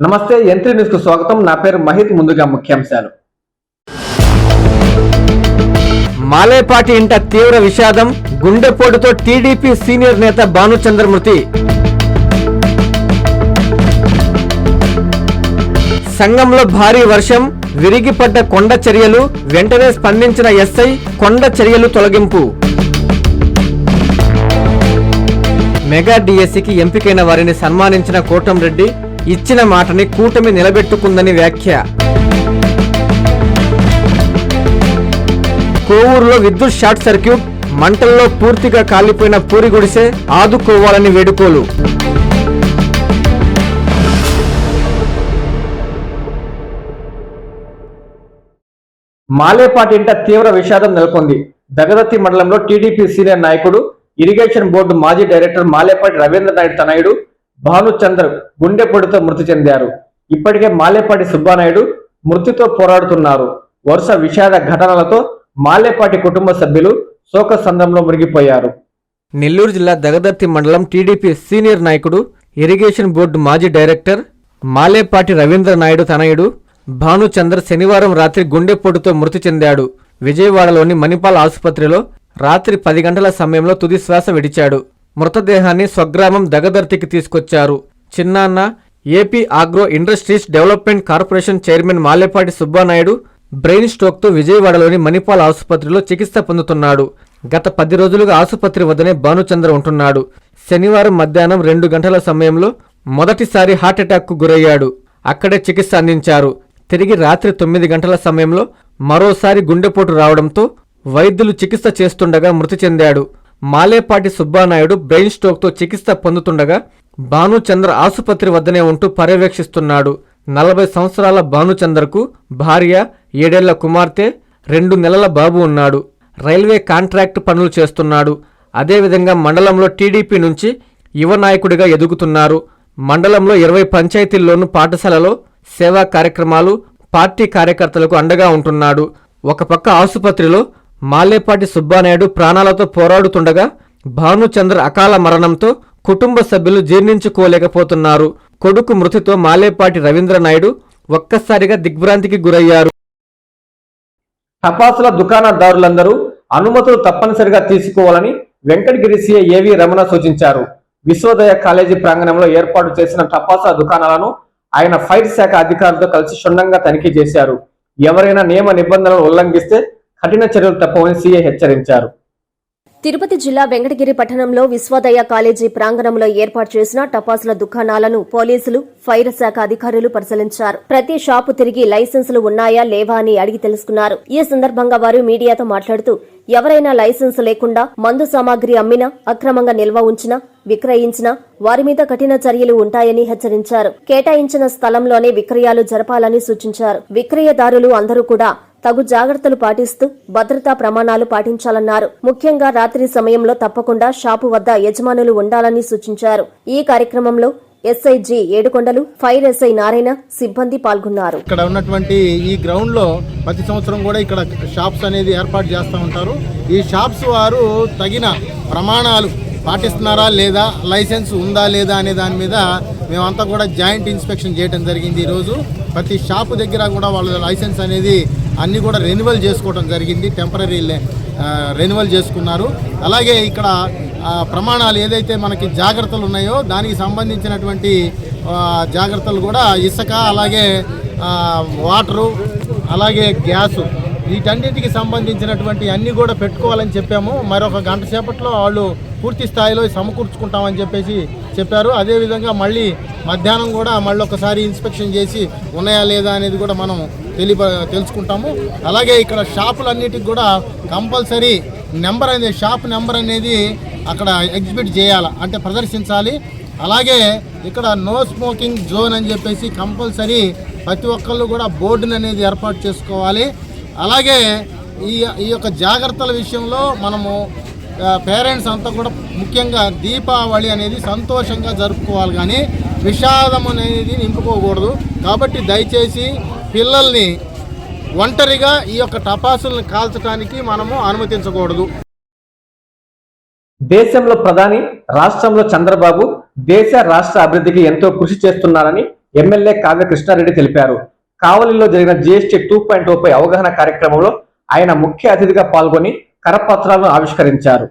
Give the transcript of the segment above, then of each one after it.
నమస్తే ఎంత్రీ న్యూస్కు స్వాగతం. నా పేరు మహిత్ ముందుగా ముఖ్యాంశాలు. మాలేపాటి ఇంట తీవ్ర విషాదం గుండెపోటుతో టీడీపీ సీనియర్ నేత భానుచంద్ర మృతి సంఘంలో భారీ వర్షం విరిగిపడ్డ కొండ చర్యలు వెంటనే స్పందించిన ఎస్ఐ కొండ చర్యలు తొలగింపు. మెగా డిఎస్సికి ఎంపికైన వారిని సన్మానించిన కోటంరెడ్డి ఇచ్చిన మాటని కూటమి నిలబెట్టుకుందని వ్యాఖ్య. కోవూరులో విద్యుత్ షార్ట్ సర్క్యూట్ మంటల్లో పూర్తిగా కాలిపోయిన పూరి గుడిసె ఆదుకోవాలని వేడుకోలు. మాలేపాటి ఇంట తీవ్ర విషాదం నెలకొంది. దగదత్తి మండలంలో టీడీపీ సీనియర్ నాయకుడు ఇరిగేషన్ బోర్డు మాజీ డైరెక్టర్ మాలేపాటి రవీంద్ర నాయుడు తనయుడు భానుచంద్ర గుండెపోటుతో మృతి చెందారు. ఇప్పటికే మాలేపాటి సుబ్బానాయుడు మృతితో పోరాడుతున్నారు. వరుస విషాద ఘటనలతో మాలేపాటి కుటుంబ సభ్యులు శోక సంద్రంలో మునిగిపోయారు. నెల్లూరు జిల్లా దగదర్తి మండలం టీడీపీ సీనియర్ నాయకుడు ఇరిగేషన్ బోర్డు మాజీ డైరెక్టర్ మాలేపాటి రవీంద్ర నాయుడు తనయుడు భానుచంద్ర శనివారం రాత్రి గుండెపోటుతో మృతి చెందాడు. విజయవాడలోని మణిపాల్ ఆసుపత్రిలో రాత్రి పది గంటల సమయంలో తుది శ్వాస విడిచాడు. మృతదేహాన్ని స్వగ్రామం దగదర్తికి తీసుకొచ్చారు. చిన్నాన్న AP agro industries development corporation chairman Malepati Subbanaidu brain స్ట్రోక్తో విజయవాడలోని మణిపాల్ ఆసుపత్రిలో చికిత్స పొందుతున్నాడు. గత పది రోజులుగా ఆసుపత్రి వద్దనే భానుచంద్ర ఉంటున్నాడు. శనివారం మధ్యాహ్నం రెండు గంటల సమయంలో మొదటిసారి హార్ట్అటాక్కు గురయ్యాడు. అక్కడే చికిత్స అందించారు. తిరిగి రాత్రి తొమ్మిది గంటల సమయంలో మరోసారి గుండెపోటు రావడంతో వైద్యులు చికిత్స చేస్తుండగా మృతి చెందాడు. మాలేపాటి సుబ్బానాయుడు బ్రెయిన్ స్ట్రోక్తో చికిత్స పొందుతుండగా భానుచంద్ర ఆసుపత్రి వద్దనే ఉంటూ పర్యవేక్షిస్తున్నాడు. నలభై సంవత్సరాల భానుచంద్రకు భార్య ఏడేళ్ళ కుమార్తె రెండు నెలల బాబు ఉన్నాడు. రైల్వే కాంట్రాక్ట్ పనులు చేస్తున్నాడు. అదేవిధంగా మండలంలో టీడీపీ నుంచి యువ నాయకుడిగా ఎదుగుతున్నారు. మండలంలో ఇరవై పంచాయతీల్లోనూ పాఠశాలలో సేవా కార్యక్రమాలు పార్టీ కార్యకర్తలకు అండగా ఉంటున్నాడు. ఒక పక్క ఆసుపత్రిలో మాలేపాటి సుబ్బానాయుడు ప్రాణాలతో పోరాడుతుండగా భానుచంద్ర అకాల మరణంతో కుటుంబ సభ్యులు జీర్ణించుకోలేకపోతున్నారు. కొడుకు మృతితో మాలేపాటి రవీంద్రనాయుడు ఒక్కసారిగా దిగ్భ్రాంతికి గురయ్యారు. టపాసుల దుకాణదారులందరూ అనుమతులు తప్పనిసరిగా తీసుకోవాలని వెంకటగిరి సీఏ ఏవి రమణ సూచించారు. విశ్వోదయ కాలేజీ ప్రాంగణంలో ఏర్పాటు చేసిన టపాసుల దుకాణాలను ఆయన ఫైర్ శాఖ అధికారులతో కలిసి క్షుణ్ణంగా తనిఖీ చేశారు. ఎవరైనా నియమ నిబంధనలు ఉల్లంఘిస్తే కఠిన చర్యలు తప్పవని సీఐ హెచ్చరించారు. తిరుపతి జిల్లా వెంకటగిరి పట్టణంలో విశ్వదయ కాలేజీ ప్రాంగణంలో ఏర్పాటు చేసిన టపాసుల దుకాణాలను పోలీసులు ఫైర్ శాఖ అధికారులు పరిశీలించారు. ప్రతి షాపు తిరిగి లైసెన్సులు ఉన్నాయా లేవా అని అడిగి తెలుసుకున్నారు. ఈ సందర్భంగా వారు మీడియాతో మాట్లాడుతూ ఎవరైనా లైసెన్స్ లేకుండా మందు సామాగ్రి అమ్మినా అక్రమంగా నిల్వ ఉంచినా విక్రయించినా వారి మీద కఠిన చర్యలు ఉంటాయని హెచ్చరించారు. కేటాయించిన స్థలంలోనే విక్రయాలు జరపాలని సూచించారు. విక్రయదారులు అందరూ కూడా తగు జాగ్రత్తలు పాటిస్తూ భద్రతా ప్రమాణాలు పాటించాలన్నారు. ముఖ్యంగా రాత్రి సమయంలో తప్పకుండా షాపు వద్ద యజమానులు ఉండాలని సూచించారు. ఈ కార్యక్రమంలో SI G Edukondalu fire SI Narayana సిబ్బంది పాల్గొన్నారు. ఇక్కడ ఉన్నటువంటి ఈ గ్రౌండ్లో ప్రతి సంవత్సరం కూడా ఇక్కడ షాప్స్ అనేది ఏర్పాటు చేస్తూ ఉంటారు. ఈ షాప్స్ వారు తగిన ప్రమాణాలు పాటిస్తున్నారా లేదా లైసెన్స్ ఉందా లేదా అనే దాని మీద మేమంతా కూడా జాయింట్ ఇన్స్పెక్షన్ చేయడం జరిగింది ఈరోజు. ప్రతి షాపు దగ్గర కూడా వాళ్ళ లైసెన్స్ అనేది అన్నీ కూడా రెన్యువల్ చేసుకోవడం జరిగింది. టెంపరీ రెన్యువల్ చేసుకున్నారు. అలాగే ఇక్కడ ప్రమాణాలు ఏదైతే మనకి జాగ్రత్తలు ఉన్నాయో దానికి సంబంధించినటువంటి జాగ్రత్తలు కూడా ఇసుక అలాగే వాటరు అలాగే గ్యాసు వీటన్నిటికి సంబంధించినటువంటి అన్నీ కూడా పెట్టుకోవాలని చెప్పాము. మరొక గంట సేపట్లో వాళ్ళు పూర్తి స్థాయిలో సమకూర్చుకుంటామని చెప్పేసి చెప్పారు. అదేవిధంగా మళ్ళీ మధ్యాహ్నం కూడా మళ్ళీ ఒకసారి ఇన్స్పెక్షన్ చేసి ఉన్నాయా లేదా అనేది కూడా మనం తెలియ తెలుసుకుంటాము. అలాగే ఇక్కడ షాపులన్నిటికి కూడా కంపల్సరీ నెంబర్ అనేది షాప్ నెంబర్ అనేది అక్కడ ఎగ్జిబిట్ చేయాలి అంటే ప్రదర్శించాలి. అలాగే ఇక్కడ నో స్మోకింగ్ జోన్ అని చెప్పేసి కంపల్సరీ ప్రతి ఒక్కళ్ళు కూడా బోర్డుని అనేది ఏర్పాటు చేసుకోవాలి. అలాగే ఈ ఈ యొక్క జాగ్రత్తల విషయంలో మనము పేరెంట్స్ అంతా కూడా ముఖ్యంగా దీపావళి అనేది సంతోషంగా జరుపుకోవాలి కానీ విషాదం అనేది నింపుకోకూడదు. కాబట్టి దయచేసి పిల్లల్ని ఒంటరిగా ఈ యొక్క టపాసుల్ని కాల్చడానికి మనము అనుమతించకూడదు. దేశంలో ప్రధాని రాష్ట్రంలో చంద్రబాబు దేశ రాష్ట్ర అభివృద్ధికి ఎంతో కృషి చేస్తున్నారని ఎమ్మెల్యే కావ్య కృష్ణారెడ్డి తెలిపారు. కావలిలో జరిగిన జీఎస్టీ టూ పాయింట్ పై అవగాహన కార్యక్రమంలో ఆయన ముఖ్య అతిథిగా పాల్గొని కరపత్రాలను ఆవిష్కరించారు.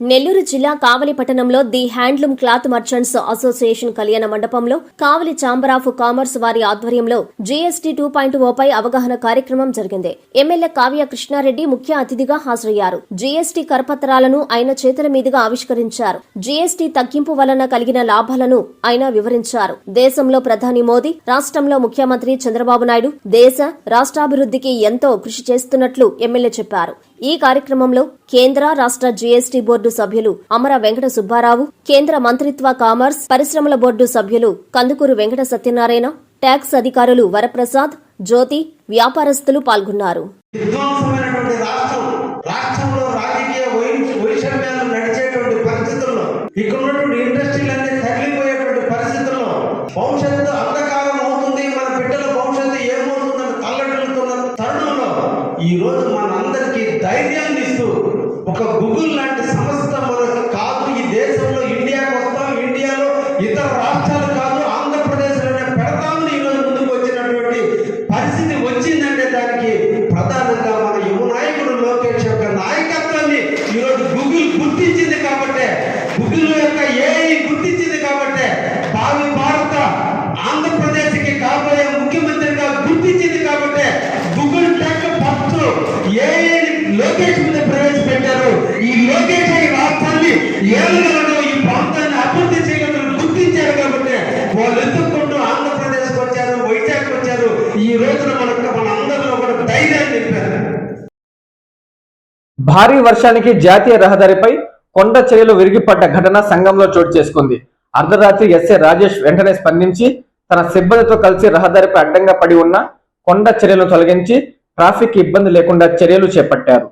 నెల్లూరు జిల్లా కావలి పట్టణంలో the handloom cloth merchants association కళ్యాణ మండపంలో కావలి ఛాంబర్ ఆఫ్ కామర్స్ వారి ఆధ్వర్యంలో జీఎస్టీ టూ పాయింట్ ఓపై అవగాహన కార్యక్రమం జరిగింది. ఎమ్మెల్యే కావ్య కృష్ణారెడ్డి ముఖ్య అతిథిగా హాజరయ్యారు. జీఎస్టీ కరపత్రాలను ఆయన చేతుల మీదుగా ఆవిష్కరించారు. జీఎస్టీ తగ్గింపు వలన కలిగిన లాభాలను ఆయన వివరించారు. దేశంలో ప్రధాని మోదీ రాష్ట్రంలో ముఖ్యమంత్రి చంద్రబాబు నాయుడు దేశ రాష్ట్రాభివృద్ధికి ఎంతో కృషి చేస్తున్నట్లు ఎమ్మెల్యే చెప్పారు. ఈ కార్యక్రమంలో కేంద్ర రాష్ట్ర జీఎస్టీ బోర్డు సభ్యులు అమర వెంకట సుబ్బారావు కేంద్ర మంత్రిత్వ కామర్స్ పరిశ్రమల బోర్డు సభ్యులు కందుకూరు వెంకట సత్యనారాయణ ట్యాక్స్ అధికారులు వరప్రసాద్ జ్యోతి వ్యాపారస్తులు పాల్గొన్నారు. ఈ రోజు ఒక గూగుల్ భారీ వర్షానికి జాతీయ రహదారిపై కొండ చర్యలు విరిగిపడ్డ ఘటన సంఘంలో చోటు చేసుకుంది. అర్ధరాత్రి ఎస్ఏ రాజేష్ వెంటనే స్పందించి తన సిబ్బందితో కలిసి రహదారిపై అడ్డంగా పడి ఉన్న కొండ చర్యలను తొలగించి ట్రాఫిక్ ఇబ్బంది లేకుండా చర్యలు చేపట్టారు.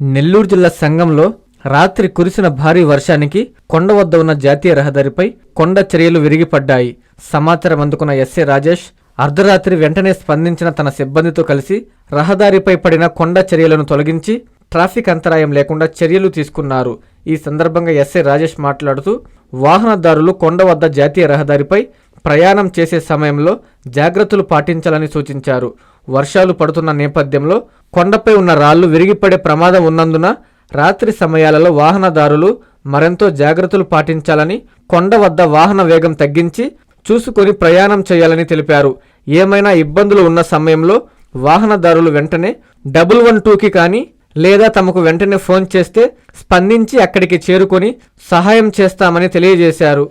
నెల్లూరు జిల్లా సంఘంలో రాత్రి కురిసిన భారీ వర్షానికి కొండ వద్ద ఉన్న జాతీయ రహదారిపై కొండ చర్యలు విరిగిపడ్డాయి. సమాచారం అందుకున్న ఎస్ఏ రాజేష్ అర్ధరాత్రి వెంటనే స్పందించిన తన సిబ్బందితో కలిసి రహదారిపై పడిన కొండ చర్యలను తొలగించి ట్రాఫిక్ అంతరాయం లేకుండా చర్యలు తీసుకున్నారు. ఈ సందర్భంగా ఎస్ఏ రాజేష్ మాట్లాడుతూ వాహనదారులు కొండ వద్ద జాతీయ రహదారిపై ప్రయాణం చేసే సమయంలో జాగ్రత్తలు పాటించాలని సూచించారు. వర్షాలు పడుతున్న నేపథ్యంలో కొండపై ఉన్న రాళ్ళు విరిగిపడే ప్రమాదం ఉన్నందున రాత్రి సమయాలలో వాహనదారులు మరెంతో జాగ్రత్తలు పాటించాలని కొండ వద్ద వాహన వేగం తగ్గించి చూసుకొని ప్రయాణం చేయాలని తెలిపారు. ఏమైనా ఇబ్బందులు ఉన్న సమయంలో వాహనదారులు వెంటనే డబుల్ వన్ టూకి కానీ లేదా తమకు వెంటనే ఫోన్ చేస్తే స్పందించి అక్కడికి చేరుకొని సహాయం చేస్తామని తెలియజేశారు.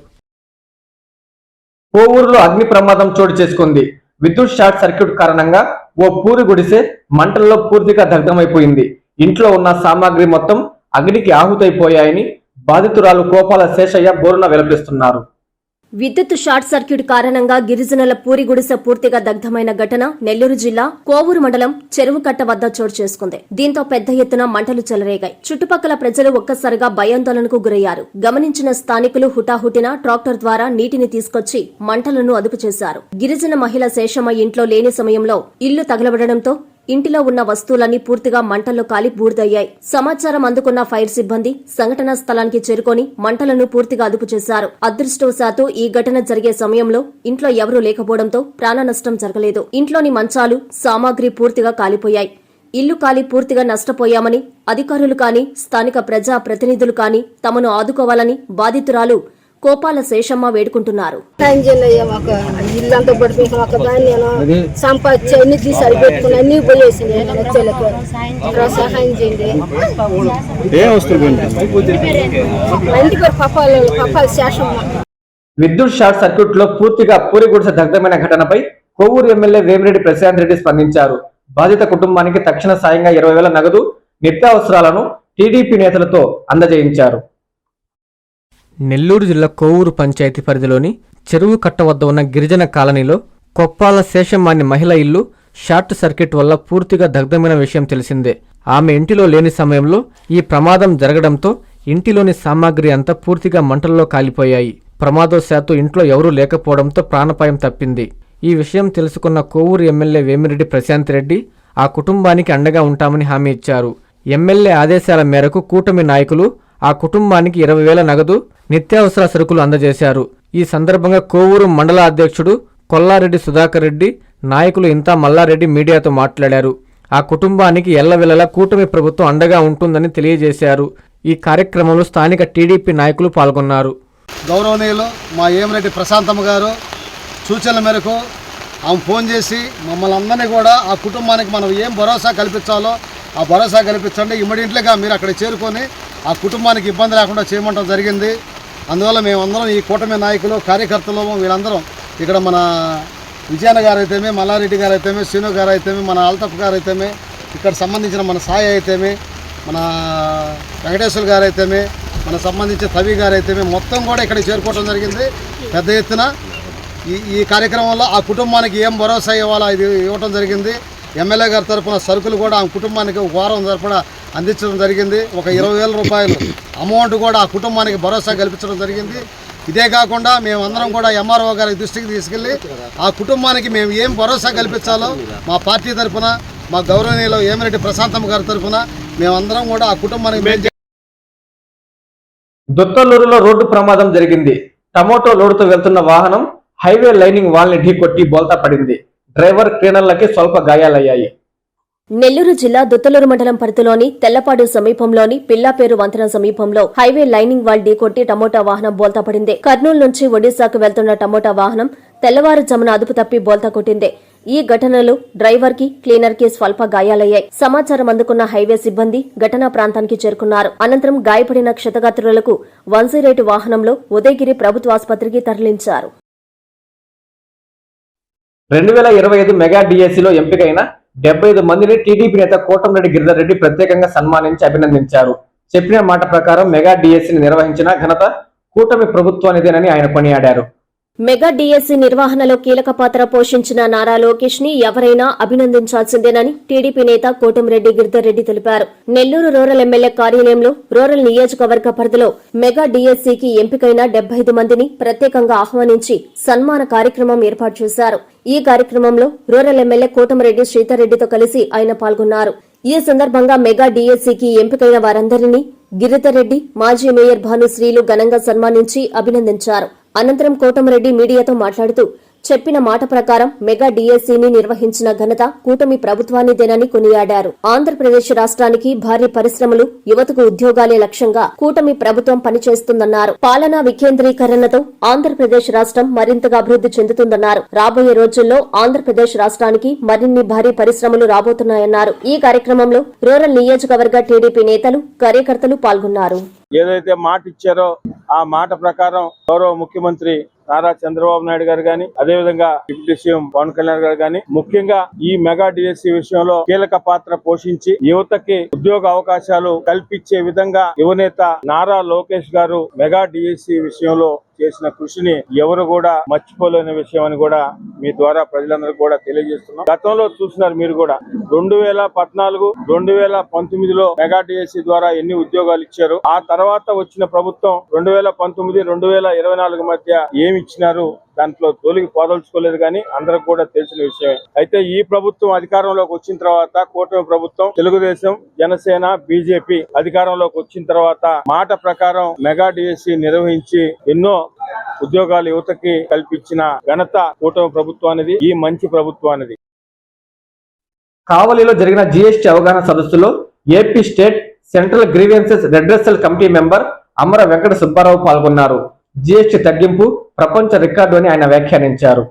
కోవూరులో అగ్ని ప్రమాదం చోటు చేసుకుంది. విద్యుత్ షార్ట్ సర్క్యూట్ కారణంగా ఓ పూరి గుడిసె మంటల్లో పూర్తిగా దగ్ధమైపోయింది. ఇంట్లో ఉన్న సామాగ్రి మొత్తం అగ్నికి ఆహుతైపోయాయని బాధితురాలు కోపాల శేషయ్య బోరున విలపిస్తున్నారు. విద్యుత్ షార్ట్ సర్క్యూట్ కారణంగా గిరిజనుల పూరి గుడిసె పూర్తిగా దగ్ధమైన ఘటన నెల్లూరు జిల్లా కోవూరు మండలం చెరువు కట్ట వద్ద చోటు చేసుకుంది. దీంతో పెద్ద ఎత్తున మంటలు చెలరేగాయి. చుట్టుపక్కల ప్రజలు ఒక్కసారిగా భయాందోళనకు గురయ్యారు. గమనించిన స్థానికులు హుటాహుటిన ట్రాక్టర్ ద్వారా నీటిని తీసుకొచ్చి మంటలను అదుపు చేశారు గిరిజన మహిళ శేషమ్మ ఇంట్లో లేని సమయంలో ఇల్లు తగలబడడంతో ఇంటిలో ఉన్న వస్తువులన్నీ పూర్తిగా మంటల్లో కాలి బూడిదయ్యాయి. సమాచారం అందుకున్న ఫైర్ సిబ్బంది సంఘటనా స్థలానికి చేరుకొని మంటలను పూర్తిగా అదుపు చేశారు. అదృష్టవశాత్తు ఈ ఘటన జరిగే సమయంలో ఇంట్లో ఎవరూ లేకపోవడంతో ప్రాణ నష్టం జరగలేదు. ఇంట్లోని మంచాలు సామాగ్రి పూర్తిగా కాలిపోయాయి. ఇల్లు కాలి పూర్తిగా నష్టపోయామని అధికారులు కాని స్థానిక ప్రజా ప్రతినిధులు కాని తమను ఆదుకోవాలని బాధితురాలు కోపాల శేషమ్మ వేడుకుంటున్నారు. సహాయం చేయండి అయ్యా మాకు ఇల్లంతా పడిపోయింది ఒక దాన్ని నేను సంపాదించి అన్ని తీసి అడిపెట్టుకుని అన్ని పోయేసింది. వచ్చేలకు ఇక్కడ సహాయం చేయండి. మా ఇంటి పేరు పప్పాలు పప్పాలు శేషమ్మ. విద్యుత్ షార్ట్ సర్క్యూట్లో పూర్తిగా పూరి గుడిసె దగ్ధమైన ఘటనపై కోవూరు ఎమ్మెల్యే వేమిరెడ్డి ప్రశాంత్ రెడ్డి స్పందించారు. బాధిత కుటుంబానికి తక్షణ సాయంగా ఇరవై వేల నగదు నిత్యావసరాలను టీడీపీ నేతలతో అందజేయించారు. నెల్లూరు జిల్లా కోవూరు పంచాయతీ పరిధిలోని చెరువు కట్ట వద్ద ఉన్న గిరిజన కాలనీలో కొప్పాల శేషమ్మ అనే మహిళ ఇల్లు షార్ట్ సర్క్యూట్ వల్ల పూర్తిగా దగ్ధమైన విషయం తెలిసిందే. ఆమె ఇంటిలో లేని సమయంలో ఈ ప్రమాదం జరగడంతో ఇంటిలోని సామాగ్రి అంతా పూర్తిగా మంటల్లో కాలిపోయాయి. ప్రమాదవశాత్తు ఇంట్లో ఎవరూ లేకపోవడంతో ప్రాణపాయం తప్పింది. ఈ విషయం తెలుసుకున్న కోవూరు ఎమ్మెల్యే వేమిరెడ్డి ప్రశాంత్ రెడ్డి ఆ కుటుంబానికి అండగా ఉంటామని హామీ ఇచ్చారు. ఎమ్మెల్యే ఆదేశాల మేరకు కూటమి నాయకులు ఆ కుటుంబానికి ఇరవై వేల నగదు నిత్యావసర సరుకులు అందజేశారు. ఈ సందర్భంగా కోవూరు మండల అధ్యక్షుడు కొల్లారెడ్డి సుధాకర్ రెడ్డి నాయకులు ఇంతా మల్లారెడ్డి మీడియాతో మాట్లాడారు. ఆ కుటుంబానికి ఎల్లవెల్లలా కూటమి ప్రభుత్వం అండగా ఉంటుందని తెలియజేశారు. ఈ కార్యక్రమంలో స్థానిక టీడీపీ నాయకులు పాల్గొన్నారు. గౌరవనీయులు మా ఏమిరెడ్డి ప్రశాంతమ్మ గారు సూచనల మేరకు ఆమె ఫోన్ చేసి మమ్మల్ని అందరినీ కూడా ఆ కుటుంబానికి మనం ఏం భరోసా కల్పించాలో ఆ భరోసా కల్పించండి. ఇమ్మీడియట్లీగా మీరు అక్కడ చేరుకొని ఆ కుటుంబానికి ఇబ్బంది లేకుండా చేయమంటం జరిగింది. అందువల్ల మేమందరం ఈ కూటమి నాయకులు కార్యకర్తలు వీళ్ళందరం ఇక్కడ మన విజయన గారు అయితేమే మల్లారెడ్డి గారు అయితేమే శ్రీను గారు అయితేమే మన అల్తప్ప గారు అయితేమే ఇక్కడ సంబంధించిన మన సాయి అయితేమే మన వెంకటేశ్వర గారు అయితేమే మన సంబంధించిన తవి గారు అయితేమే మొత్తం కూడా ఇక్కడ చేరుకోవడం జరిగింది. పెద్ద ఎత్తున ఈ ఈ కార్యక్రమంలో ఆ కుటుంబానికి ఏం భరోసా ఇవ్వాలో ఇది ఇవ్వటం జరిగింది. ఎమ్మెల్యే గారి తరపున సరుకులు కూడా ఆ కుటుంబానికి ఒక వారం తరపున అందించడం జరిగింది. ఒక ఇరవై వేల రూపాయలు అమౌంట్ కూడా ఆ కుటుంబానికి భరోసా కల్పించడం జరిగింది. ఇదే కాకుండా మేమందరం కూడా ఎంఆర్ఓ గారి దృష్టికి తీసుకెళ్ళి ఆ కుటుంబానికి మేము ఏం భరోసా కల్పించాలో మా పార్టీ తరపున మా గౌరవనీయులు ఏమిరెడ్డి ప్రశాంతమ్మ గారి తరపున మేమందరం కూడా ఆ కుటుంబానికి మేము దొత్తలూరులో రోడ్డు ప్రమాదం జరిగింది. టమోటో లోడుతో వెళ్తున్న వాహనం హైవే లైనింగ్ వాల్ని ఢీకొట్టి బోల్తా పడింది. డ్రైవర్ క్లీనర్లకి స్వల్ప గాయాలయ్యాయి. నెల్లూరు జిల్లా దుత్తలూరు మండలం పరిధిలోని తెల్లపాడు సమీపంలోని పిల్లాపేరు వంతెన సమీపంలో హైవే లైనింగ్ వాల్ ఢీకొట్టి టమోటా వాహనం బోల్తా పడింది. కర్నూలు నుంచి ఒడిశాకు వెళ్తున్న టమోటా వాహనం తెల్లవారుజామున అదుపు తప్పి బోల్తా కొట్టింది. ఈ ఘటనలో డ్రైవర్కి క్లీనర్కి స్వల్ప గాయాలయ్యాయి. సమాచారం అందుకున్న హైవే సిబ్బంది ఘటనా ప్రాంతానికి చేరుకున్నారు. అనంతరం గాయపడిన క్షతగాత్రులకు వన్ వాహనంలో ఉదయగిరి ప్రభుత్వ ఆసుపత్రికి తరలించారు. రెండు వేల ఇరవై ఐదు మెగా డిఎస్సిలో ఎంపికైన డెబ్బై ఐదు మందిని టీడీపీ నేత కోటంరెడ్డి గిరిధర్ రెడ్డి ప్రత్యేకంగా సన్మానించి అభినందించారు. చెప్పిన మాట ప్రకారం మెగా డిఎస్సీని నిర్వహించిన ఘనత కూటమి ప్రభుత్వానిదేనని ఆయన కొనియాడారు. మెగా డిఎస్సి నిర్వహణలో కీలక పాత్ర పోషించిన నారా లోకేష్ని ఎవరైనా అభినందించాల్సిందేనని టీడీపీ నేత కోటమిరెడ్డి గిరిధర్ రెడ్డి తెలిపారు. నెల్లూరు రూరల్ ఎమ్మెల్యే కార్యాలయంలో రూరల్ నియోజకవర్గ పరిధిలో మెగా డిఎస్సికి ఎంపికైన డెబ్బై ఐదు మందిని ప్రత్యేకంగా ఆహ్వానించి సన్మాన కార్యక్రమం ఏర్పాటు చేశారు. ఈ కార్యక్రమంలో రూరల్ ఎమ్మెల్యే కోటమిరెడ్డి శ్రీధర్రెడ్డితో కలిసి ఆయన పాల్గొన్నారు. ఈ సందర్భంగా మెగా డీఎస్సీకి ఎంపికైన వారందరినీ గిరిధర్రెడ్డి మాజీ మేయర్ భానుశ్రీలు ఘనంగా సన్మానించి అభినందించారు. అనంతరం కోటమరెడ్డి మీడియాతో మాట్లాడుతూ చెప్పిన మాట ప్రకారం మెగా డిఎస్సీని నిర్వహించిన ఘనత కూటమి ప్రభుత్వానిదేనని కొనియాడారు. ఆంధ్రప్రదేశ్ రాష్ట్రానికి భారీ పరిశ్రమలు యువతకు ఉద్యోగాలే లక్ష్యంగా కూటమి ప్రభుత్వం పనిచేస్తుందన్నారు. పాలనా వికేంద్రీకరణతో ఆంధ్రప్రదేశ్ రాష్ట్రం మరింతగా అభివృద్ధి చెందుతుందన్నారు. రాబోయే రోజుల్లో ఆంధ్రప్రదేశ్ రాష్ట్రానికి మరిన్ని భారీ పరిశ్రమలు రాబోతున్నాయన్నారు. ఈ కార్యక్రమంలో రూరల్ నియోజకవర్గ టీడీపీ నేతలు కార్యకర్తలు పాల్గొన్నారు. ఏదైతే మాట ఇచ్చారో ఆ మాట ప్రకారం గౌరవ ముఖ్యమంత్రి నారా చంద్రబాబు నాయుడు గారు గాని అదేవిధంగా డిప్యూటీ సీఎం పవన్ కళ్యాణ్ గారు గాని ముఖ్యంగా ఈ మెగా డిఎస్సీ విషయంలో కీలక పాత్ర పోషించి యువతకి ఉద్యోగ అవకాశాలు కల్పించే విధంగా యువనేత నారా లోకేష్ గారు మెగా డిఎస్సీ విషయంలో చేసిన కృషిని ఎవరు కూడా మర్చిపోలేని విషయం అని కూడా మీ ద్వారా ప్రజలందరికీ కూడా తెలియజేస్తున్నాం. గతంలో చూసినారు మీరు కూడా. రెండు వేల పద్నాలుగు రెండు వేల పంతొమ్మిదిలో మెగా డిఎస్సి ద్వారా ఎన్ని ఉద్యోగాలు ఇచ్చారు? ఆ తర్వాత వచ్చిన ప్రభుత్వం రెండు వేల పంతొమ్మిది రెండు వేల ఇరవై నాలుగు మధ్య ఏమి ఇచ్చినారు? దాంట్లో తోలికి పోదలుచుకోలేదు కానీ అందరికి కూడా తెలిసిన విషయమే. అయితే ఈ ప్రభుత్వం అధికారంలోకి వచ్చిన తర్వాత కూటమి ప్రభుత్వం తెలుగుదేశం జనసేన బీజేపీ అధికారంలోకి వచ్చిన తర్వాత మాట ప్రకారం మెగా డిఎస్సి నిర్వహించి ఎన్నో ఉద్యోగాలు యువతకి కల్పించిన ఘనత కూటమి ప్రభుత్వానిది ఈ మంచి ప్రభుత్వానిది కావలిలో జరిగిన జీఎస్టీ అవగాహన సదస్సులో AP state central grievances redressal committee member Amara Venkata Subbarao పాల్గొన్నారు. జిఎస్టి తగ్గింపు ప్రపంచ రికార్డు అని ఆయన వ్యాఖ్యానించారు.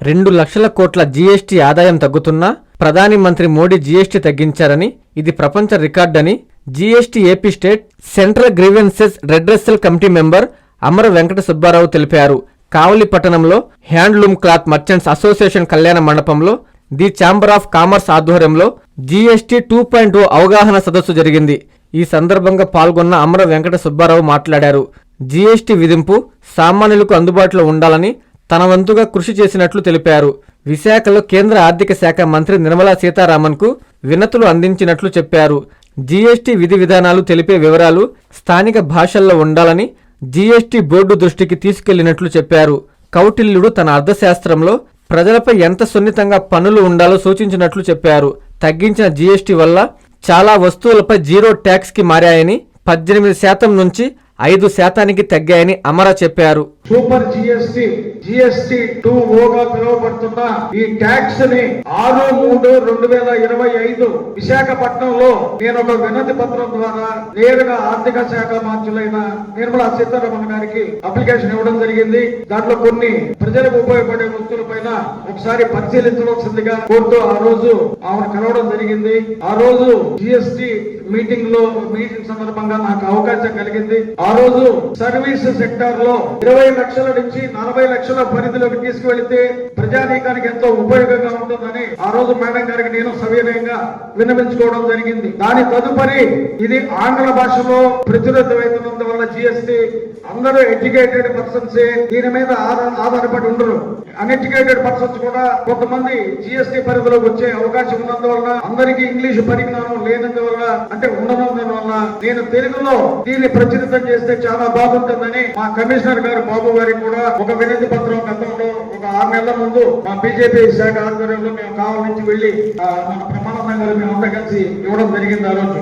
రెండు లక్షల కోట్ల జీఎస్టీ ఆదాయం తగ్గుతున్నా ప్రధాని మంత్రి మోడీ జీఎస్టీ తగ్గించారని ఇది ప్రపంచ రికార్డు అని GST AP state central grievances redressal committee member Amara Venkata Subbarao తెలిపారు. కావలి పట్టణంలో హ్యాండ్లూమ్ క్లాత్ మర్చెంట్స్ అసోసియేషన్ కళ్యాణ మండపంలో ది ఛాంబర్ ఆఫ్ కామర్స్ ఆధ్వర్యంలో జీఎస్టీ టూ పాయింట్ అవగాహన సదస్సు జరిగింది. ఈ సందర్భంగా పాల్గొన్న అమర వెంకట సుబ్బారావు మాట్లాడారు. జీఎస్టీ విధింపు సామాన్యులకు అందుబాటులో ఉండాలని తన వంతుగా కృషి చేసినట్లు తెలిపారు. విశాఖలో కేంద్ర ఆర్థిక శాఖ మంత్రి నిర్మలా సీతారామన్కు వినతులు అందించినట్లు చెప్పారు. జీఎస్టీ విధి విధానాలు తెలిపే వివరాలు స్థానిక భాషల్లో ఉండాలని జీఎస్టీ బోర్డు దృష్టికి తీసుకెళ్ళినట్లు చెప్పారు. కౌటిల్యుడు తన అర్థశాస్త్రంలో ప్రజలపై ఎంత సున్నితంగా పనులు ఉండాలో సూచించినట్లు చెప్పారు. తగ్గించిన జీఎస్టీ వల్ల చాలా వస్తువులపై జీరో ట్యాక్స్కి మారాయని పద్దెనిమిది శాతం నుంచి ఐదు శాతానికి తగ్గాయని అమర చెప్పారు. సూపర్ జిఎస్టి జిఎస్టి టూ ఓగా పిలువబడుతున్న ఈ ట్యాక్స్ని ఆరు మూడు రెండు వేల ఇరవై ఐదు విశాఖపట్నంలో నేను ఒక వినతి పత్రం ద్వారా నేరుగా ఆర్థిక శాఖ మంత్రులైన నిర్మలా సీతారామన్ గారికి అప్లికేషన్ ఇవ్వడం జరిగింది. దాంట్లో కొన్ని ప్రజలకు ఉపయోగపడే వస్తువుల పైన ఒకసారి పరిశీలించవలసిందిగా కోర్టు ఆ రోజు ఆమెను కలవడం జరిగింది. ఆ రోజు జిఎస్టి మీటింగ్లో మీటింగ్ సందర్భంగా నాకు అవకాశం కలిగింది. ఆ రోజు సర్వీస్ సెక్టార్లో ఇరవై లక్షల నుంచి నలభై లక్షల పరిధిలోకి తీసుకువెళితే ప్రజానీకానికి ఎంతో ఉపయోగంగా ఉంటుందని ఆ రోజు మేడం గారికి నేను సవినయంగా విన్నవించుకోవడం జరిగింది. దాని తదుపరి ఇది ఆంగ్ల భాషలో ప్రచురితమైనందువల్ల జిఎస్టి అందరూ ఎడ్యుకేటెడ్ పర్సన్స్ దీని మీద ఆధార- ఆధారపడి ఉండరు. అన్ఎడ్యుకేటెడ్ పర్సన్స్ కూడా కొంతమంది జిఎస్టి పరిధిలోకి వచ్చే అవకాశం ఉన్నందువల్ల అందరికీ ఇంగ్లీష్ పరిజ్ఞానం లేనందువల్ల అంటే ఉండనందువల్ల నేను తెలుగులో దీన్ని ప్రచురితం చేస్తే చాలా బాగుంటుందని మా కమిషనర్ గారు బాబు గారికి కూడా ఒక వినతి పత్రం గతంలో ఒక ఆరు నెలల ముందు మా బీజేపీ శాఖ ఆధ్వర్యంలో మేము కావాల నుంచి వెళ్ళి ఆ, మన ప్రమాణ గారు మేము అంతా కలిసి ఇవ్వడం జరిగింది ఆ రోజు.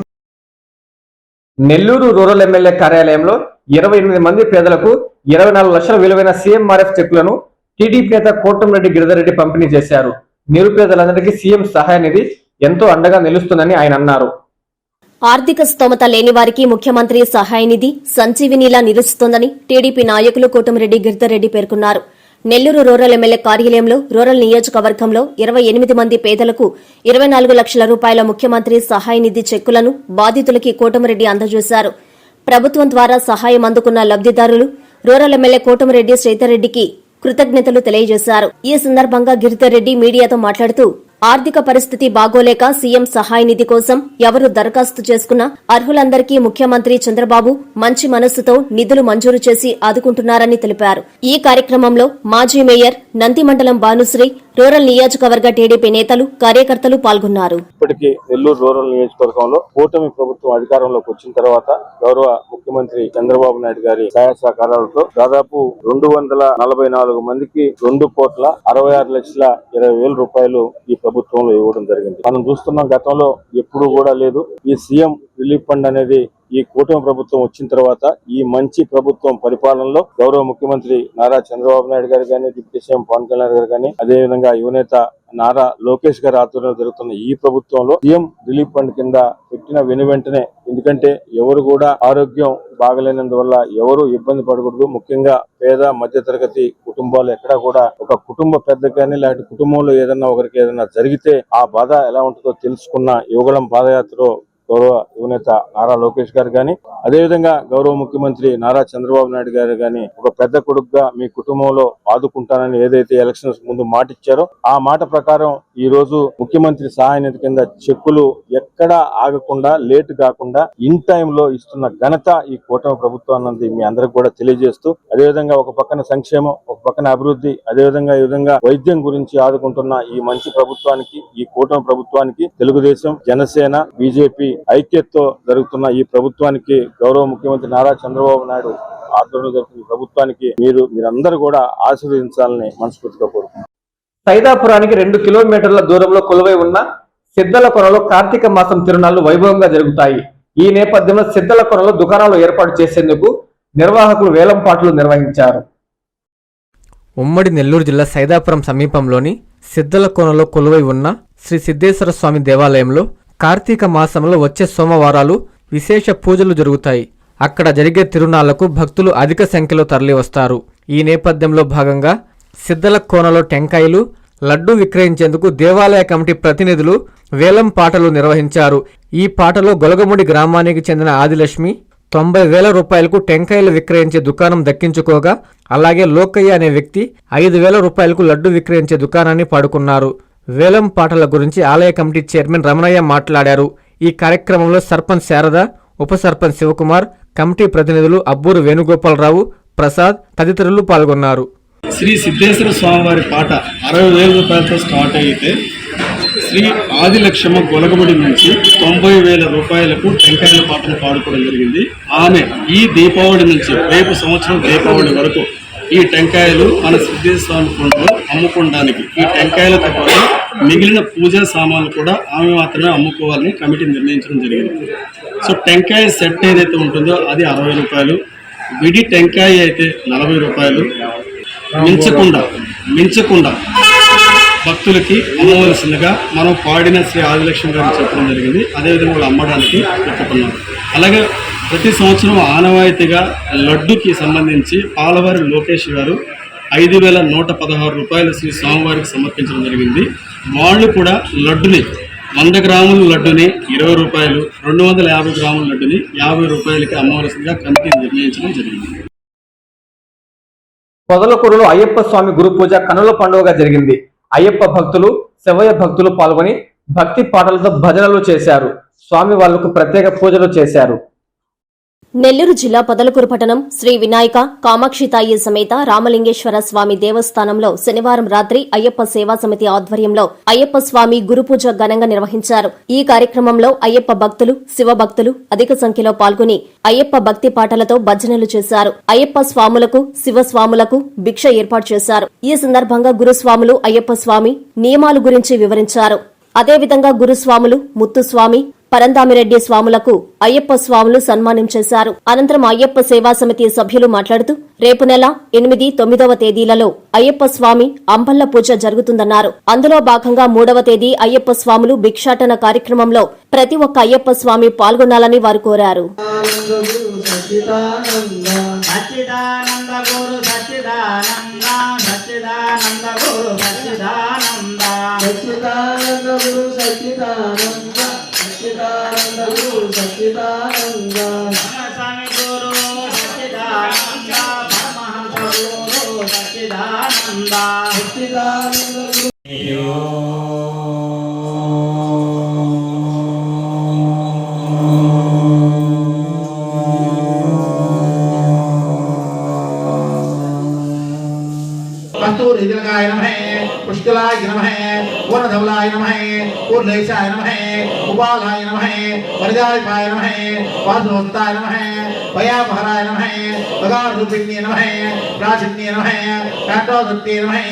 నెల్లూరు రూరల్ ఎమ్మెల్యే కార్యాలయంలో ఇరవై ఎనిమిది మంది పేదలకు ఇరవై నాలుగు లక్షల విలువైన సీఎంఆర్ఎఫ్ చెక్కులను టీడీపీ నేత కోటంరెడ్డి గిరిధర్రెడ్డి పంపిణీ చేశారు. నిరుపేదలందరికీ సీఎం సహాయ నిధి ఎంతో అండగా నిలుస్తుందని ఆయన అన్నారు. ఆర్థిక స్తోమత లేని వారికి ముఖ్యమంత్రి సహాయ నిధి సంజీవినిలా నిలుస్తోందని టీడీపీ నాయకులు కోటమిరెడ్డి గిరిధర్రెడ్డి పేర్కొన్నారు. నెల్లూరు రూరల్ ఎమ్మెల్యే కార్యాలయంలో రూరల్ నియోజకవర్గంలో ఇరవై ఎనిమిది మంది పేదలకు ఇరవై నాలుగు లక్షల రూపాయల ముఖ్యమంత్రి సహాయ నిధి చెక్కులను బాధితులకి కోటమిరెడ్డి అందజేశారు. ప్రభుత్వం ద్వారా సహాయం అందుకున్న లబ్దిదారులు రూరల్ ఎమ్మెల్యే కోటమిరెడ్డి శ్రీధర్రెడ్డికి కృతజ్ఞతలు తెలియజేశారు. ఈ సందర్భంగా గిరిధర్రెడ్డి మీడియాతో మాట్లాడుతూ ఆర్థిక పరిస్థితి బాగోలేక సీఎం సహాయ నిధి కోసం ఎవరు దరఖాస్తు చేసుకున్నా అర్హులందరికీ ముఖ్యమంత్రి చంద్రబాబు మంచి మనస్సుతో నిధులు మంజూరు చేసి ఆదుకుంటున్నారని తెలిపారు. ఈ కార్యక్రమంలో మాజీ మేయర్ నంది మండలం భానుశ్రీ రూరల్ నియోజకవర్గ టీడీపీ నేతలు కార్యకర్తలు పాల్గొన్నారు. ఇప్పటికీ నెల్లూరు రూరల్ నియోజకవర్గంలో కూటమి ప్రభుత్వం అధికారంలోకి వచ్చిన తర్వాత గౌరవ ముఖ్యమంత్రి చంద్రబాబు నాయుడు గారి సహాయ సహకారాలతో దాదాపు రెండు వందల నలభై నాలుగు మందికి రెండు కోట్ల అరవై ఆరు లక్షల ఇరవై వేల రూపాయలు ఈ ప్రభుత్వంలో ఇవ్వడం జరిగింది. మనం చూస్తున్నాం గతంలో ఎప్పుడు కూడా లేదు. ఈ సీఎం రిలీఫ్ ఫండ్ అనేది ఈ కూటమి ప్రభుత్వం వచ్చిన తర్వాత ఈ మంచి ప్రభుత్వం పరిపాలనలో గౌరవ ముఖ్యమంత్రి నారా చంద్రబాబు నాయుడు గారు కానీ డిప్యూటీ సీఎం పవన్ కళ్యాణ్ గారు కానీ అదేవిధంగా యువనేత నారా లోకేష్ గారి ఆధ్వర్యంలో జరుగుతున్న ఈ ప్రభుత్వంలో సీఎం రిలీఫ్ ఫండ్ కింద పెట్టిన వెను వెంటనే ఎందుకంటే ఎవరు కూడా ఆరోగ్యం బాగలేనందువల్ల ఎవరు ఇబ్బంది పడకూడదు. ముఖ్యంగా పేద మధ్యతరగతి కుటుంబాలు ఎక్కడా కూడా ఒక కుటుంబ పెద్ద కానీ లేకపోతే కుటుంబంలో ఏదైనా ఒకరికి ఏదైనా జరిగితే ఆ బాధ ఎలా ఉంటుందో తెలుసుకున్న యువగళం పాదయాత్రలో గౌరవ యువనేత నారా లోకేష్ గారు కానీ అదేవిధంగా గౌరవ ముఖ్యమంత్రి నారా చంద్రబాబు నాయుడు గారు కానీ ఒక పెద్ద కొడుకుగా మీ కుటుంబంలో ఆదుకుంటానని ఏదైతే ఎలక్షన్స్ ముందు మాట ఇచ్చారో ఆ మాట ప్రకారం ఈ రోజు ముఖ్యమంత్రి సహాయ నిధి కింద చెక్కులు ఎక్కడా ఆగకుండా లేట్ కాకుండా ఇన్ టైంలో లో ఇస్తున్న ఘనత ఈ కూటమి ప్రభుత్వం అన్నది మీ అందరికి కూడా తెలియజేస్తూ అదేవిధంగా ఒక పక్కన సంక్షేమం ఒక పక్కన అభివృద్ధి అదేవిధంగా ఈ విధంగా వైద్యం గురించి ఆదుకుంటున్న ఈ మంచి ప్రభుత్వానికి ఈ కూటమి ప్రభుత్వానికి తెలుగుదేశం జనసేన బీజేపీ ఐక్యతతో జరుగుతున్న ఈ ప్రభుత్వానికి గౌరవ ముఖ్యమంత్రి నారా చంద్రబాబు నాయుడు ఆధ్వర్యంలో జరుగుతున్న ప్రభుత్వానికి మీరు మీరందరూ కూడా ఆశీర్వదించాలని మనస్ఫూర్తిగా కోరుకుంటున్నాను సైదాపురానికి రెండు కిలోమీటర్ల దూరంలో కొలువై ఉన్న సిద్ధల కొనలో కార్తీక మాసం తిరునాళ్ళు వైభవంగా జరుగుతాయి. ఈ నేపథ్యంలో సిద్ధల కొనలో దుకాణాలు ఏర్పాటు చేసేందుకు నిర్వాహకులు వేలం పాటలు నిర్వహించారు. ఉమ్మడి నెల్లూరు జిల్లా సైదాపురం సమీపంలోని సిద్ధల కోనలో కొలువై ఉన్న శ్రీ సిద్ధేశ్వర స్వామి దేవాలయంలో కార్తీక మాసంలో వచ్చే సోమవారాలు విశేష పూజలు జరుగుతాయి. అక్కడ జరిగే తిరునాళ్ళకు భక్తులు అధిక సంఖ్యలో తరలివస్తారు. ఈ నేపథ్యంలో భాగంగా సిద్ధల కోనలో టెంకాయలు లడ్డూ విక్రయించేందుకు దేవాలయ కమిటీ ప్రతినిధులు వేలం పాటలు నిర్వహించారు. ఈ పాటలో గొలగముడి గ్రామానికి చెందిన ఆదిలక్ష్మి తొంభై వేల రూపాయలకు టెంకాయలు విక్రయించే దుకాణం దక్కించుకోగా అలాగే లోకయ్య అనే వ్యక్తి ఐదు వేల రూపాయలకు లడ్డు విక్రయించే దుకాణాన్ని పాడుకున్నారు. వేలం పాటల గురించి ఆలయ కమిటీ చైర్మన్ రమణయ్య మాట్లాడారు. ఈ కార్యక్రమంలో సర్పంచ్ శారద ఉప సర్పంచ్ శివకుమార్ కమిటీ ప్రతినిధులు అబ్బూరు వేణుగోపాలరావు ప్రసాద్ తదితరులు పాల్గొన్నారు. శ్రీ సిద్ధేశ్వర స్వామివారి పాట అరవై వేల రూపాయలతో స్టార్ట్ అయితే శ్రీ ఆదిలక్ష్మ గొలగబడి నుంచి తొంభై వేల రూపాయలకు టెంకాయల పాటను పాడుకోవడం జరిగింది. ఆమె ఈ దీపావళి నుంచి రేపు సంవత్సరం దీపావళి వరకు ఈ టెంకాయలు మన సిద్ధేశ్వర స్వామి కొండలో అమ్ముకోవడానికి. ఈ టెంకాయలతో పాటు మిగిలిన పూజా సామాన్లు కూడా ఆమె మాత్రమే అమ్ముకోవాలని కమిటీ నిర్ణయించడం జరిగింది. సో టెంకాయ సెట్ ఏదైతే ఉంటుందో అది అరవై రూపాయలు. విడి టెంకాయ అయితే నలభై రూపాయలు. మించకుండా మించకుండా భక్తులకి అమ్మవలసిందిగా మనం పాడిన శ్రీ ఆదిలక్ష్మి గారు చెప్పడం జరిగింది. అదేవిధంగా వాళ్ళు అమ్మడానికి ఒప్పుకున్నారు అలాగే ప్రతి సంవత్సరం ఆనవాయితీగా లడ్డుకి సంబంధించి పాలవారి లోకేష్ గారు ఐదు వేల నూట పదహారు రూపాయలు శ్రీ స్వామివారికి సమర్పించడం జరిగింది. వాళ్ళు కూడా లడ్డుని వంద గ్రాముల లడ్డుని ఇరవై రూపాయలు రెండు వందల యాభై గ్రాముల లడ్డుని యాభై రూపాయలకి అమ్మవలసిందిగా కమిటీ నిర్ణయించడం జరిగింది. పొదలకూరులో అయ్యప్ప స్వామి గురు పూజ కనుల పండుగగా జరిగింది. అయ్యప్ప భక్తులు శివయ్య భక్తులు పాల్గొని భక్తి పాటలతో భజనలు చేశారు. స్వామి వాళ్ళకు ప్రత్యేక పూజలు చేశారు. నెల్లూరు జిల్లా పదలకూరు పట్టణం శ్రీ వినాయక కామాక్షితాయి సమేత రామలింగేశ్వర స్వామి దేవస్థానంలో శనివారం రాత్రి అయ్యప్ప సేవా సమితి ఆధ్వర్యంలో అయ్యప్ప స్వామి గురుపూజ ఘనంగా నిర్వహించారు. ఈ కార్యక్రమంలో అయ్యప్ప భక్తులు శివ భక్తులు అధిక సంఖ్యలో పాల్గొని అయ్యప్ప భక్తి పాటలతో భజనలు చేశారు. అయ్యప్ప స్వాములకు శివ స్వాములకు భిక్ష ఏర్పాటు చేశారు. ఈ సందర్భంగా గురుస్వాములు అయ్యప్ప స్వామి నియమాలు గురించి వివరించారు. అదేవిధంగా గురుస్వాములు ముత్తుస్వామి పరందామిరెడ్డి స్వాములకు అయ్యప్ప స్వాములు సన్మానం చేశారు. అనంతరం అయ్యప్ప సేవా సమితి సభ్యులు మాట్లాడుతూ రేపు నెల ఎనిమిది తొమ్మిదవ తేదీలలో అయ్యప్ప స్వామి అంబల్ల పూజ జరుగుతుందన్నారు. అందులో భాగంగా మూడవ తేదీ అయ్యప్ప స్వాములు భిక్షాటన కార్యక్రమంలో ప్రతి ఒక్క అయ్యప్ప స్వామి పాల్గొనాలని వారు కోరారు. సచ్చిదానంద. గురు సచ్చిదానంద స్వామి గురు సచ్చిదానంద పరమహంస గురు సచ్చిదానంద సచ్చిదానంద కస్తూరి తిలకాయ నమః పుష్కలాయ నమః పూర్ణధవలాయ నమః పూర్ణేశాయ నమః गजाधिपाय नमः। वासुभक्ताय नमः। भया भरा नमः। भगवानरूपिण्ये नमः। प्राशिन्ये नमः। कैटो काण्डोदत्ते नमः।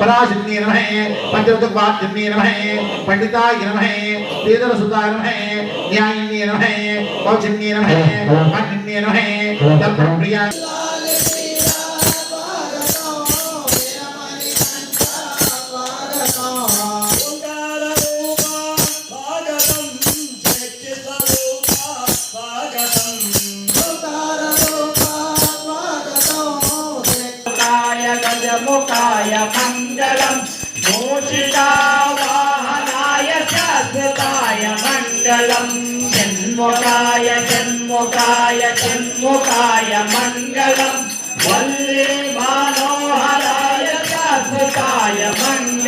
पराशिन्ये नमः। पञ्चवतुक्वाचिन्ये नमः। पंडिताय नमः। तेजर श्रीधरसुताय नमः। न्यायिन्ये नमः। कौशिन्ये नमः। पाठिन्ये नमः। तब प्रिया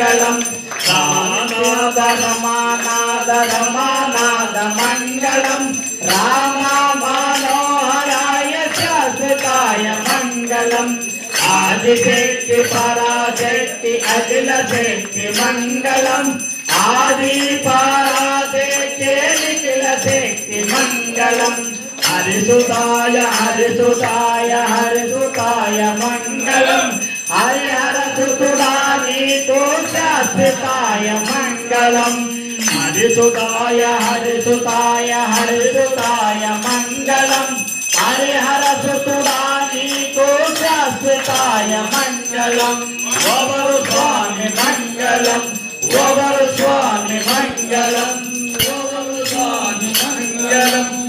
మంగళం రామనాద రమానాద రమానాద మంగళం రామ మనోహరాయ శాశ్వతాయ మంగళం ఆదిశక్తి పరాశక్తి అఖిల శక్తి మంగళం ఆది పరాశక్తి నిఖిల శక్తి మంగళం హరిసుతాయ హరిసుతాయ హరిసుతాయ మంగళం హరి హర సుతుడా నీతో శాశ్వతాయ మంగళం. హరిసుతాయ హరిసుతాయ హరిసుతాయ మంగళం. హరిహర సుతుడా నీతో శాశ్వతాయ మంగళం. ఓవరు స్వామి మంగళం. ఓవరు స్వామి మంగళం. ఓవరు స్వామి మంగళం.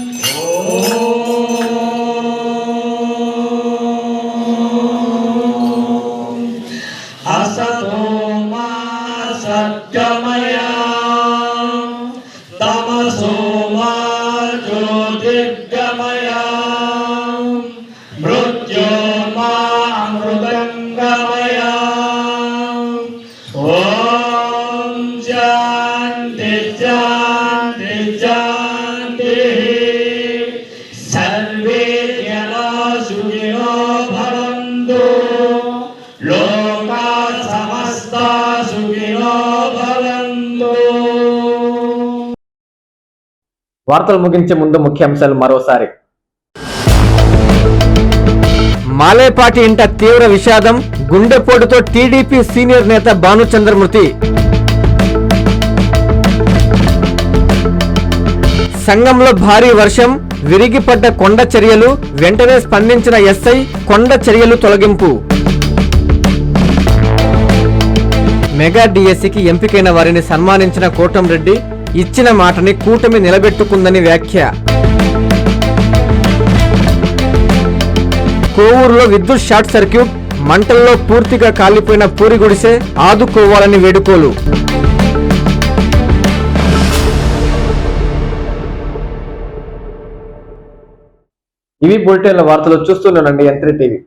వార్తలు ముగించే ముందు ముఖ్యాంశాలు మరోసారి. మాలేపాటి ఇంట తీవ్ర విషాదం గుండెపోటుతో టీడీపీ సీనియర్ నేత భానుచంద్ర మృతి సంఘంలో భారీ వర్షం విరిగిపడ్డ కొండ చర్యలు వెంటనే స్పందించిన ఎస్ఐ కొండ చర్యలు తొలగింపు. మెగా డిఎస్సికి ఎంపికైన వారిని సన్మానించిన కోటంరెడ్డి ఇచ్చిన మాటని కూటమి నిలబెట్టుకుందని వ్యాఖ్య. కోవూరులో విద్యుత్ షార్ట్ సర్క్యూట్ మంటల్లో పూర్తిగా కాలిపోయిన పూరి గుడిసె ఆదుకోవాలని వేడుకోలు. ఇవి బులెటిన్ల వార్తలు చూస్తున్నానండి ఉండండి టీవీ